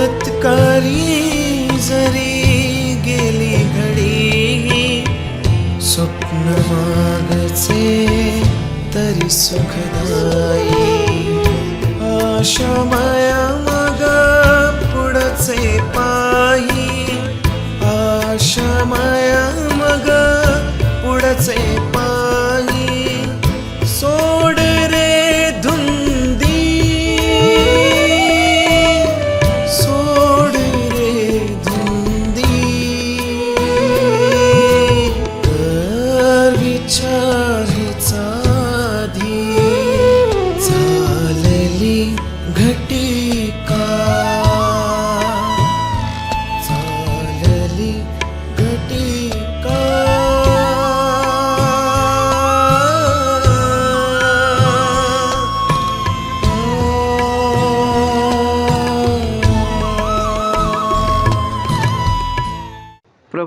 सत्कारी जरी गेली घडी स्वप्न मागचे तरी सुखदाई माया मग पुढचे पायी. आशा माया मग पुढचे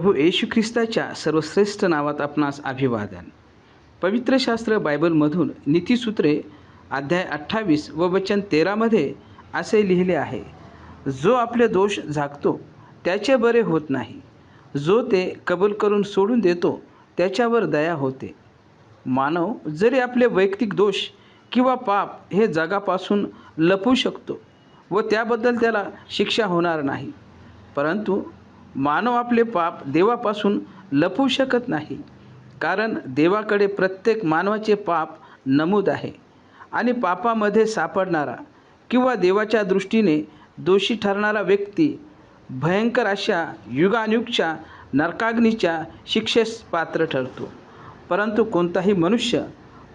प्रभू येशू ख्रिस्ताच्या सर्वश्रेष्ठ नावात आपणास अभिवादन. पवित्र शास्त्र बायबलमधून नीतीसूत्रे अध्याय अठ्ठावीस व वचन तेरामध्ये असे लिहिले आहे जो आपले दोष झाकतो त्याचे बरे होत नाही. जो ते कबूल करून सोडून देतो त्याच्यावर दया होते. मानव जरी आपले वैयक्तिक दोष किंवा पाप हे जगापासून लपवू शकतो व त्याबद्दल त्याला शिक्षा होणार नाही परंतु मानव आपले पाप देवापासून लपवू शकत नाही. कारण देवाकडे प्रत्येक मानवाचे पाप नमूद आहे. आणि पापामध्ये सापडणारा किंवा देवाच्या दृष्टीने दोषी ठरणारा व्यक्ती भयंकर अशा युगानयुगच्या नरकाग्नीच्या शिक्षेस पात्र ठरतो. परंतु कोणताही मनुष्य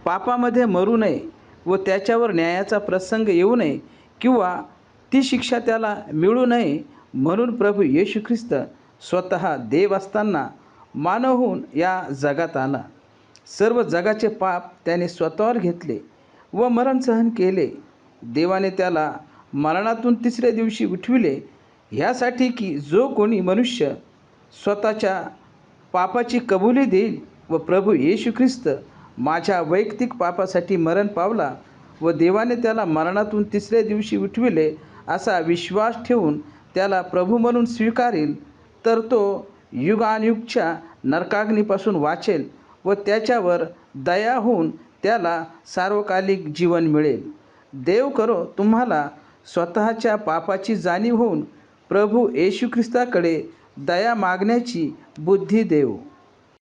पापामध्ये मरू नये व त्याच्यावर न्यायाचा प्रसंग येऊ नये किंवा ती शिक्षा त्याला मिळू नये म्हणून प्रभू येशू ख्रिस्त स्वतः देव असताना मानव होऊन या जगात आला. सर्व जगाचे पाप त्याने स्वतःवर घेतले व मरण सहन केले. देवाने त्याला मरणातून तिसऱ्या दिवशी उठविले. ह्यासाठी की जो कोणी मनुष्य स्वतःच्या पापाची कबुली देईल व प्रभू येशू ख्रिस्त माझ्या वैयक्तिक पापासाठी मरण पावला व देवाने त्याला मरणातून तिसऱ्या दिवशी उठविले असा विश्वास ठेवून त्याला प्रभू म्हणून स्वीकारेल तर तो युगानयुगच्या नरकाग्नीपासून वाचेल व त्याच्यावर दया होऊन त्याला सार्वकालिक जीवन मिळेल. देव करो तुम्हाला स्वतःच्या पापाची जाणीव होऊन प्रभू येशू ख्रिस्ताकडे दया मागण्याची बुद्धी देव.